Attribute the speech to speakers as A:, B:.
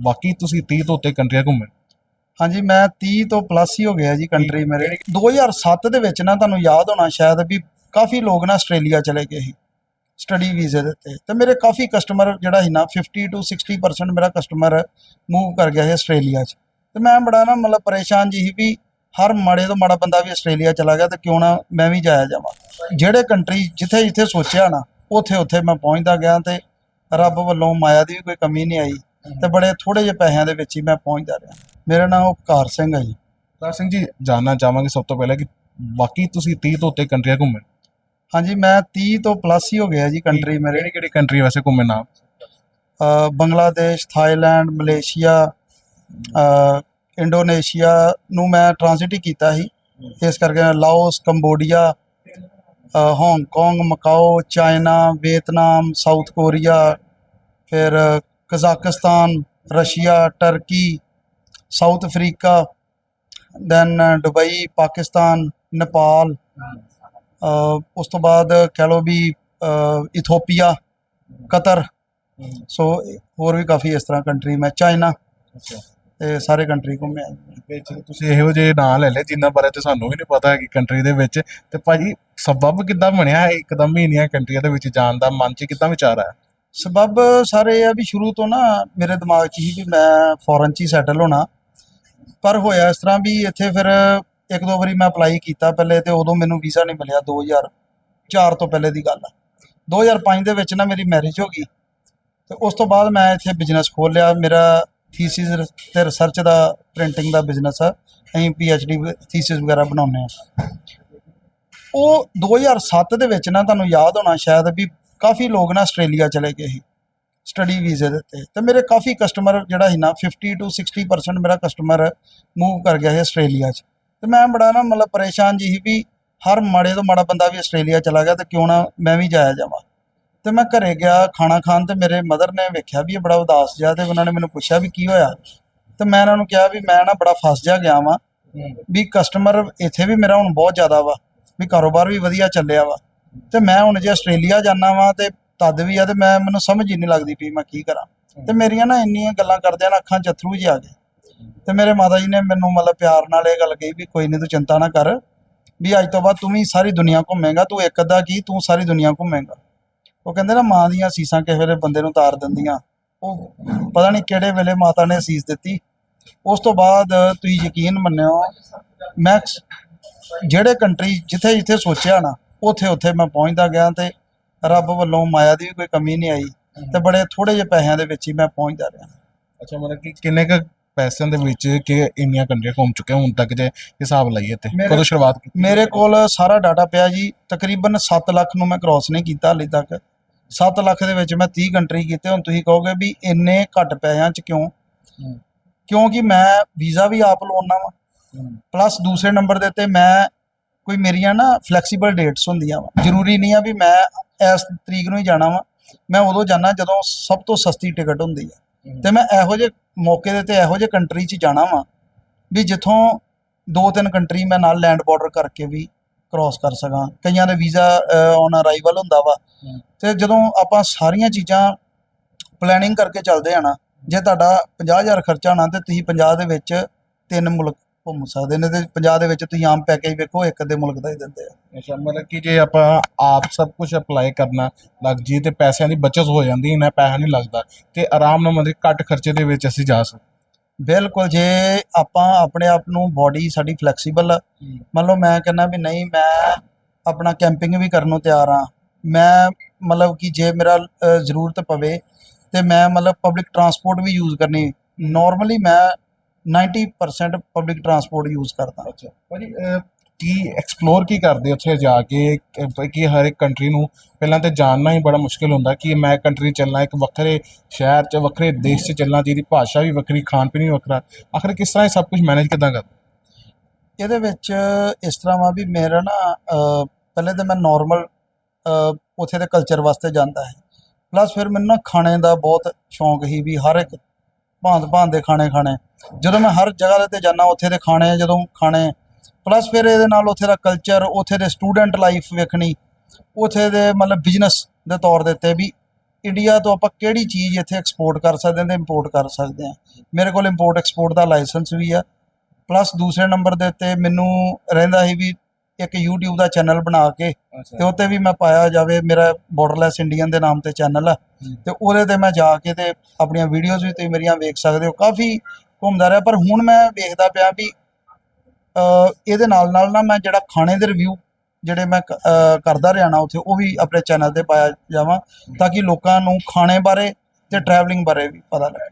A: ਬਾਕੀ ਤੁਸੀਂ 30 ਤੋਂ ਉੱਤੇ ਕੰਟਰੀਆਂ ਘੁੰਮੇ।
B: ਹਾਂਜੀ ਮੈਂ 30 ਤੋਂ ਪਲੱਸ ਹੀ ਹੋ ਗਿਆ ਜੀ ਕੰਟਰੀ ਮੇਰੇ। 2007 ਦੇ ਵਿੱਚ ਨਾ ਤੁਹਾਨੂੰ ਯਾਦ ਹੋਣਾ ਸ਼ਾਇਦ ਵੀ ਕਾਫੀ ਲੋਕ ਨਾ ਆਸਟ੍ਰੇਲੀਆ ਚਲੇ ਗਏ ਸੀ ਸਟੱਡੀ ਵੀਜ਼ੇ ਦੇ ਉੱਤੇ। ਤੇ ਮੇਰੇ ਕਾਫੀ ਕਸਟਮਰ ਜਿਹੜਾ ਸੀ ਨਾ 50 ਤੋਂ 60% ਮੇਰਾ ਕਸਟਮਰ ਮੂਵ ਕਰ ਗਿਆ ਸੀ ਆਸਟ੍ਰੇਲੀਆ 'ਚ। ਤੇ ਮੈਂ ਬੜਾ ਨਾ ਮਤਲਬ ਪਰੇਸ਼ਾਨ ਜੀ ਸੀ ਵੀ ਹਰ ਮਾੜੇ ਤੋਂ ਮਾੜਾ ਬੰਦਾ ਵੀ ਆਸਟ੍ਰੇਲੀਆ ਚਲਾ ਗਿਆ ਤੇ ਕਿਉਂ ਨਾ ਮੈਂ ਵੀ ਜਾਇਆ ਜਾਵਾਂ। ਜਿਹੜੇ ਕੰਟਰੀ ਜਿੱਥੇ ਜਿੱਥੇ ਸੋਚਿਆ ਨਾ ਉੱਥੇ ਉੱਥੇ ਮੈਂ ਪਹੁੰਚਦਾ ਗਿਆ ਤੇ ਰੱਬ ਵੱਲੋਂ ਮਾਇਆ ਦੀ ਵੀ ਕੋਈ ਕਮੀ ਨਹੀਂ ਆਈ। ਤੇ ਬੜੇ ਥੋੜੇ ਜਿਹੇ ਪੈਸਿਆਂ ਦੇ ਵਿੱਚ ਹੀ ਮੈਂ ਪਹੁੰਚਦਾ ਰਿਹਾ। ਮੇਰਾ ਨਾਮ ਉਪਕਾਰ ਸਿੰਘ ਹੈ ਜੀ।
A: ਤਾਂ ਸਿੰਘ ਜੀ ਜਾਨਣਾ ਚਾਹਾਂਗੇ ਸਭ ਤੋਂ ਪਹਿਲਾਂ ਕਿ ਬਾਕੀ ਤੁਸੀਂ 30 ਤੋਂ ਉੱਤੇ ਕੰਟਰੀਆਂ ਘੁੰਮੇ।
B: ਹਾਂਜੀ ਮੈਂ 30 ਤੋਂ ਪਲੱਸ ਹੀ ਹੋ ਗਿਆ ਜੀ ਕੰਟਰੀ ਮੇਰੇ।
A: ਕਿਹੜੀ ਕਿਹੜੀ ਕੰਟਰੀ ਵੈਸੇ ਘੁੰਮੇ ਨਾਮ?
B: ਅ, ਬੰਗਲਾਦੇਸ਼ ਥਾਈਲੈਂਡ ਮਲੇਸ਼ੀਆ ਅ, ਇੰਡੋਨੇਸ਼ੀਆ ਨੂੰ ਮੈਂ ਟ੍ਰਾਂਜ਼ਿਟ ਹੀ ਕੀਤਾ ਸੀ। ਇਸ ਕਰਕੇ ਲਾਓਸ ਕੰਬੋਡੀਆ ਅ, Hong Kong Macau China Vietnam South Korea ਫਿਰ Kazakhstan Russia Turkey South Africa then Dubai Pakistan Nepal ਉਸ ਤੋਂ ਬਾਅਦ ਕਹਿ ਲਓ ਵੀ ਇਥੋਪੀਆ ਕਤਰ। ਸੋ ਹੋਰ ਵੀ ਕਾਫੀ ਇਸ ਤਰ੍ਹਾਂ ਕੰਟਰੀ ਮੈਂ ਚਾਈਨਾ। ਤੇ ਸਾਰੇ ਕੰਟਰੀ ਘੁੰਮਿਆ
A: ਵਿੱਚ ਤੁਸੀਂ ਇਹੋ ਜਿਹੇ ਨਾਂ ਲੈ ਲਏ ਜਿਨ੍ਹਾਂ ਬਾਰੇ ਤੇ ਸਾਨੂੰ ਵੀ ਨਹੀਂ ਪਤਾ ਹੈ ਕਿ ਕੰਟਰੀ ਦੇ ਵਿੱਚ ਤੇ ਭਾਜੀ ਸਬਬ ਕਿੱਦਾਂ ਬਣਿਆ ਹੈ ਇੱਕਦਮ ਹੀ ਇੰਨੀਆਂ ਕੰਟਰੀਆਂ ਦੇ ਵਿੱਚ ਜਾਣ ਦਾ ਮਨ 'ਚ ਕਿੱਦਾਂ ਵਿਚਾਰ ਆਇਆ?
B: ਸਬਬ ਸਾਰੇ ਇਹ ਆ ਵੀ ਸ਼ੁਰੂ ਤੋਂ ਨਾ ਮੇਰੇ ਦਿਮਾਗ 'ਚ ਸੀ ਵੀ ਮੈਂ ਫੋਰਨ 'ਚ ਹੀ ਸੈਟਲ ਹੋਣਾ। ਪਰ ਹੋਇਆ ਇਸ ਤਰ੍ਹਾਂ ਵੀ ਇੱਥੇ ਫਿਰ ਇੱਕ ਦੋ ਵਾਰੀ ਮੈਂ ਅਪਲਾਈ ਕੀਤਾ ਪਹਿਲੇ ਤੇ ਉਦੋਂ ਮੈਨੂੰ ਵੀਜ਼ਾ ਨਹੀਂ ਮਿਲਿਆ 2004 ਤੋਂ ਪਹਿਲੇ ਦੀ ਗੱਲ ਆ। 2005 ਦੇ ਵਿੱਚ ਨਾ ਮੇਰੀ ਮੈਰਿਜ ਹੋ ਗਈ। ਤੇ ਉਸ ਤੋਂ ਬਾਅਦ ਮੈਂ ਇੱਥੇ ਬਿਜ਼ਨਸ ਖੋਲ੍ਹ ਲਿਆ। ਮੇਰਾ ਥੀਸਿਸ ਤੇ ਰਿਸਰਚ ਦਾ ਪ੍ਰਿੰਟਿੰਗ ਦਾ ਬਿਜ਼ਨਸ ਆ। ਅਸੀਂ ਡੀ ਥੀਸਿਸ ਵਗੈਰਾ ਬਣਾਉਂਦੇ ਆ। ਉਹ 2007 ਦੇ ਵਿੱਚ ਨਾ ਤੁਹਾਨੂੰ ਯਾਦ ਹੋਣਾ ਸ਼ਾਇਦ ਵੀ ਕਾਫੀ ਲੋਕ ਨਾ ਆਸਟ੍ਰੇਲੀਆ ਚਲੇ ਗਏ ਸੀ ਸਟੱਡੀ ਵੀਜ਼ੇ ਦੇ ਉੱਤੇ। ਤੇ ਮੇਰੇ ਕਾਫੀ ਕਸਟਮਰ ਜਿਹੜਾ ਸੀ ਨਾ 50 ਤੋਂ 60% ਮੇਰਾ ਕਸਟਮਰ ਮੂਵ ਕਰ ਗਿਆ ਸੀ ਆਸਟ੍ਰੇਲੀਆ 'ਚ। ਤੇ ਮੈਂ ਬੜਾ ਨਾ ਮਤਲਬ ਪਰੇਸ਼ਾਨ ਜੀ ਸੀ ਵੀ ਹਰ ਮਾੜੇ ਤੋਂ ਮਾੜਾ ਬੰਦਾ ਵੀ ਆਸਟ੍ਰੇਲੀਆ ਚਲਾ ਗਿਆ ਤੇ ਕਿਉਂ ਨਾ ਮੈਂ ਵੀ ਜਾਇਆ ਜਾਵਾਂ। ਤੇ ਮੈਂ ਘਰੇ ਗਿਆ ਖਾਣਾ ਖਾਣ ਤੇ ਮੇਰੇ ਮਦਰ ਨੇ ਵੇਖਿਆ ਵੀ ਇਹ ਬੜਾ ਉਦਾਸ ਜਿਹਾ ਤੇ ਉਹਨਾਂ ਨੇ ਮੈਨੂੰ ਪੁੱਛਿਆ ਵੀ ਕੀ ਹੋਇਆ। ਤੇ ਮੈਂ ਇਹਨਾਂ ਨੂੰ ਕਿਹਾ ਵੀ ਮੈਂ ਨਾ ਬੜਾ ਫਸ ਜਾ ਗਿਆ ਵਾਂ ਵੀ ਕਸਟਮਰ ਇੱਥੇ ਵੀ ਮੇਰਾ ਹੁਣ ਬਹੁਤ ਜ਼ਿਆਦਾ ਵਾ ਵੀ ਕਾਰੋਬਾਰ ਵੀ ਵਧੀਆ ਚੱਲਿਆ ਵਾ। ਤੇ ਮੈਂ ਹੁਣ ਜੇ ਆਸਟ੍ਰੇਲੀਆ ਜਾਣਾ ਵਾਂ ਤੇ ਤਦ ਵੀ ਆ ਤੇ ਮੈਂ, ਮੈਨੂੰ ਸਮਝ ਹੀ ਨਹੀਂ ਲੱਗਦੀ ਵੀ ਮੈਂ ਕੀ ਕਰਾਂ। ਤੇ ਮੇਰੀਆਂ ਨਾ ਇੰਨੀਆਂ ਗੱਲਾਂ ਕਰਦਿਆਂ ਨਾ ਅੱਖਾਂ 'ਚ ਅਥਰੂ ਜਿਹੇ ਆ ਗਏ। ਤੇ ਮੇਰੇ ਮਾਤਾ ਜੀ ਨੇ ਮੈਨੂੰ ਮਤਲਬ ਪਿਆਰ ਨਾਲ ਇਹ ਗੱਲ ਕਹੀ ਵੀ ਕੋਈ ਨਹੀਂ ਤੂੰ ਚਿੰਤਾ ਨਾ ਕਰ ਵੀ ਅੱਜ ਤੋਂ ਬਾਅਦ ਤੂੰ ਵੀ ਸਾਰੀ ਦੁਨੀਆ ਘੁੰਮੇਗਾ, ਤੂੰ ਇੱਕ ਅੱਧਾ ਕੀ, ਤੂੰ ਸਾਰੀ ਦੁਨੀਆ ਘੁੰਮੇਗਾ। ਉਹ ਕਹਿੰਦੇ ਨਾ ਮਾਂ ਦੀਆਂ ਸੀਸਾਂ ਕਿਸੇ ਵੇਲੇ ਬੰਦੇ ਨੂੰ ਤਾਰ ਦਿੰਦੀਆਂ। ਉਹ ਪਤਾ ਨਹੀਂ ਕਿਹੜੇ ਵੇਲੇ ਮਾਤਾ ਨੇ ਸੀਸ ਦਿੱਤੀ। ਉਸ ਤੋਂ ਬਾਅਦ ਤੁਸੀਂ ਯਕੀਨ ਮੰਨਿਓ, ਮੈਂ ਜਿਹੜੇ ਕੰਟਰੀ ਜਿੱਥੇ ਜਿੱਥੇ ਸੋਚਿਆ ਨਾ ਉੱਥੇ ਉੱਥੇ ਮੈਂ ਪਹੁੰਚਦਾ ਗਿਆ ਤੇ ਰੱਬ ਵੱਲੋਂ ਮਾਇਆ ਦੀ ਵੀ ਕੋਈ ਕਮੀ ਨਹੀਂ ਆਈ ਤੇ ਬੜੇ ਥੋੜੇ ਜਿਹੇ ਪੈਸਿਆਂ ਦੇ ਵਿੱਚ ਹੀ ਮੈਂ ਪਹੁੰਚਦਾ ਰਿਹਾ।
A: ਅੱਛਾ ਮਤਲਬ ਕਿ ਕਿੰਨੇ ਕ ਪੈਸਿਆਂ ਦੇ ਵਿੱਚ ਕਿ ਇੰਨੀਆਂ ਕੰਟਰੀਆਂ ਘੁੰਮ ਚੁੱਕੇ ਹੁਣ ਤੱਕ ਜੇ ਹਿਸਾਬ ਲਾਈਏ ਤੇ?
B: ਮੇਰੇ-
A: ਕਦੋਂ ਸ਼ੁਰੂਆਤ ਕੀਤੀ
B: ਮੇਰੇ ਕੋਲ ਸਾਰਾ ਡਾਟਾ ਪਿਆ ਜੀ ਤਕਰੀਬਨ 7 ਲੱਖ ਨੂੰ ਮੈਂ ਕ੍ਰਾਸ ਨਹੀਂ ਕੀਤਾ ਹਾਲੇ ਤੱਕ। 7 ਲੱਖ ਦੇ ਵਿੱਚ ਮੈਂ 30 ਕੰਟਰੀ ਕੀਤੇ ਹੁਣ ਤੁਸੀਂ ਕਹੋਗੇ ਵੀ ਇੰਨੇ ਘੱਟ ਪੈਸਿਆਂ 'ਚ ਕਿਉਂ?
A: ਹੂੰ।
B: ਕਿਉਂਕਿ ਮੈਂ ਵੀਜ਼ਾ ਵੀ ਆਪ ਲਵਾਉਣਾ ਵਾ। ਪਲੱਸ ਦੂਸਰੇ ਨੰਬਰ ਦੇ ਉੱਤੇ ਮੈਂ ਕੋਈ ਮੇਰੀਆਂ ਨਾ ਫਲੈਕਸੀਬਲ ਡੇਟਸ ਹੁੰਦੀਆਂ ਵਾ। ਜ਼ਰੂਰੀ ਨਹੀਂ ਆ ਵੀ ਮੈਂ ਇਸ ਤਰੀਕ ਨੂੰ ਹੀ ਜਾਣਾ ਵਾ। ਮੈਂ ਉਦੋਂ ਜਾਣਾ ਜਦੋਂ ਸਭ ਤੋਂ ਸਸਤੀ ਟਿਕਟ ਹੁੰਦੀ ਆ। ਤੇ ਮੈਂ ਇਹੋ ਜਿਹੇ ਮੌਕੇ ਦੇ ਤੇ ਇਹੋ ਜਿਹੇ ਕੰਟਰੀ 'ਚ ਜਾਣਾ ਵਾ ਵੀ ਜਿੱਥੋਂ ਦੋ ਤਿੰਨ ਕੰਟਰੀ ਮੈਂ ਨਾਲ ਲੈਂਡ ਬਾਰਡਰ ਕਰਕੇ ਵੀ ਕ੍ਰਾਸ ਕਰ ਸਕਾਂ। ਕਈਆਂ ਦਾ ਵੀਜ਼ਾ ਔਨ ਅਰਾਈਵਲ ਹੁੰਦਾ ਵਾ।
A: ਹਮ।
B: ਤੇ ਜਦੋਂ ਆਪਾਂ ਸਾਰੀਆਂ ਚੀਜ਼ਾਂ ਪਲੈਨਿੰਗ ਕਰਕੇ ਚੱਲਦੇ ਆ ਨਾ, ਜੇ ਤੁਹਾਡਾ 50000 ਖਰਚਾ ਆਣਾ ਤੇ ਤੁਸੀਂ 50 ਦੇ ਵਿੱਚ ਤਿੰਨ ਮੁਲਕ ਘੁੰਮ ਸਕਦੇ ਨੇ ਤੇ 50 ਦੇ ਵਿੱਚ ਤੁਸੀਂ ਆਮ ਪੈਕੇਜ ਵੇਖੋ ਇੱਕ ਦੇ ਮੁਲਕ ਦਾ ਹੀ ਦਿੰਦੇ ਆ।
A: ਅੱਛਾ ਮਤਲਬ ਕਿ ਜੇ ਆਪਾਂ ਆਪ ਸਭ ਕੁਝ ਅਪਲਾਈ ਕਰਨਾ ਲੱਗ ਜੀ ਤੇ ਪੈਸਿਆਂ ਦੀ ਬਚਤ ਹੋ ਜਾਂਦੀ ਇੰਨਾ ਪੈਸਾ ਨਹੀਂ ਲੱਗਦਾ ਤੇ ਆਰਾਮ ਨਾਲ ਮਤਲਬ ਘੱਟ ਖਰਚੇ ਦੇ ਵਿੱਚ ਅਸੀਂ ਜਾ ਸਕਦੇ
B: ਬਿਲਕੁਲ ਜੇ ਆਪਾਂ ਆਪਣੇ ਆਪ ਨੂੰ ਬਾਡੀ ਸਾਡੀ ਫਲੈਕਸੀਬਲ ਮੰਨ ਲਓ ਮੈਂ ਕਹਿੰਦਾ ਵੀ ਨਹੀਂ ਮੈਂ ਆਪਣਾ ਕੈਂਪਿੰਗ ਵੀ ਕਰਨ ਨੂੰ ਤਿਆਰ ਆ ਮੈਂ ਮਤਲਬ ਕਿ ਜੇ ਮੇਰਾ ਜ਼ਰੂਰਤ ਪਵੇ ਤੇ ਮੈਂ ਮਤਲਬ ਪਬਲਿਕ ਟਰਾਂਸਪੋਰਟ ਵੀ ਯੂਜ਼ ਕਰਨੀ। ਨਾਰਮਲੀ ਮੈਂ 90% ਪਬਲਿਕ ਟਰਾਂਸਪੋਰਟ ਯੂਜ਼ ਕਰਦਾ
A: ਅੱਛਾ। ਭਾਜੀ ਕੀ ਐਕਸਪਲੋਰ ਕੀ ਕਰਦੇ ਉੱਥੇ ਜਾ ਕੇ? ਕਿ- ਹਰ ਇੱਕ ਕੰਟਰੀ ਨੂੰ ਪਹਿਲਾਂ ਤੇ ਜਾਣਨਾ ਹੀ ਬੜਾ ਮੁਸ਼ਕਿਲ ਹੁੰਦਾ ਕਿ ਮੈਂ ਕੰਟਰੀ ਚੱਲਣਾ ਇੱਕ ਵੱਖਰੇ ਸ਼ਹਿਰ 'ਚ ਵੱਖਰੇ ਦੇਸ਼ 'ਚ ਚੱਲਣਾ ਜਿਹਦੀ ਭਾਸ਼ਾ ਵੀ ਵੱਖਰੀ ਖਾਣ ਪੀਣ ਵੀ ਵੱਖਰਾ। ਆਖਰ ਕਿਸ ਤਰ੍ਹਾਂ ਇਹ ਸਭ ਕੁਝ ਮੈਨੇਜ ਕਿਦਾਂ ਕਰ
B: ਇਹਦੇ ਵਿੱਚ ਇਸ ਤਰ੍ਹਾਂ ਵਾ ਵੀ ਮੇਰਾ ਨਾ ਪਹਿਲੇ ਤਾਂ ਮੈਂ ਨਾਰਮਲ ਉੱਥੇ ਦੇ ਕਲਚਰ ਵਾਸਤੇ ਜਾਂਦਾ ਹੈ ਪਲੱਸ ਫਿਰ ਮੈਨੂੰ ਨਾ ਖਾਣੇ ਦਾ ਬਹੁਤ ਸ਼ੌਂਕ ਸੀ ਵੀ ਹਰ ਇੱਕ ਭਾਂਤ ਭਾਂਤ ਦੇ ਖਾਣੇ ਖਾਣੇ। ਜਦੋਂ ਮੈਂ ਹਰ ਜਗ੍ਹਾ ਦੇ ਤੇ ਜਾਂਦਾ, ਉੱਥੇ ਦੇ ਖਾਣੇ, ਜਦੋਂ ਖਾਣੇ ਪਲੱਸ ਫਿਰ ਇਹਦੇ ਨਾਲ ਉੱਥੇ ਦਾ ਕਲਚਰ ਉੱਥੇ ਦੇ ਸਟੂਡੈਂਟ ਲਾਈਫ ਵੇਖਣੀ, ਉੱਥੇ ਦੇ ਮਤਲਬ ਬਿਜ਼ਨਸ ਦੇ ਤੌਰ ਦੇ ਉੱਤੇ ਵੀ ਇੰਡੀਆ ਤੋਂ ਆਪਾਂ ਕਿਹੜੀ ਚੀਜ਼ ਇੱਥੇ ਐਕਸਪੋਰਟ ਕਰ ਸਕਦੇ ਹਾਂ ਤੇ ਇੰਪੋਰਟ ਕਰ ਸਕਦੇ ਹਾਂ। ਮੇਰੇ ਕੋਲ ਇੰਪੋਰਟ ਐਕਸਪੋਰਟ ਦਾ ਲਾਇਸੈਂਸ ਵੀ ਆ ਪਲੱਸ ਦੂਸਰੇ ਨੰਬਰ ਦੇ ਉੱਤੇ ਮੈਨੂੰ ਰਹਿੰਦਾ ਸੀ ਵੀ ਇੱਕ YouTube ਦਾ ਚੈਨਲ ਬਣਾ ਕੇ ਤੇ ਉੱਤੇ ਵੀ ਮੈਂ ਪਾਇਆ ਜਾਵੇ ਮੇਰਾ ਬਾਰਡਰਲੈਸ ਇੰਡੀਅਨ ਦੇ ਨਾਮ ਤੇ ਚੈਨਲ ਆ। ਤੇ ਉਹਦੇ ਤੇ ਮੈਂ ਜਾ ਕੇ ਤੇ ਆਪਣੀਆਂ ਵੀਡੀਓਜ਼ ਵੀ ਤੁਸੀਂ ਮੇਰੀਆਂ ਵੇਖ ਸਕਦੇ ਹੋ। ਕਾਫੀ ਘੁੰਮਦਾ ਰਿਹਾ ਪਰ ਹੁਣ ਮੈਂ ਵੇਖਦਾ ਪਿਆ ਵੀ ਇਹਦੇ ਨਾਲ ਨਾਲ ਨਾ ਮੈਂ ਜਿਹੜਾ ਖਾਣੇ ਦੇ ਰਿਵਿਊ ਜਿਹੜੇ ਮੈਂ ਕਰਦਾ ਰਿਹਾ ਨਾ ਉੱਥੇ ਉਹ ਵੀ ਆਪਣੇ ਚੈਨਲ ਤੇ ਪਾਇਆ ਜਾਵਾਂ ਤਾਂ ਕਿ ਲੋਕਾਂ ਨੂੰ ਖਾਣੇ ਬਾਰੇ ਤੇ ਟਰੈਵਲਿੰਗ ਬਾਰੇ ਵੀ ਪਤਾ ਲੱਗੇ।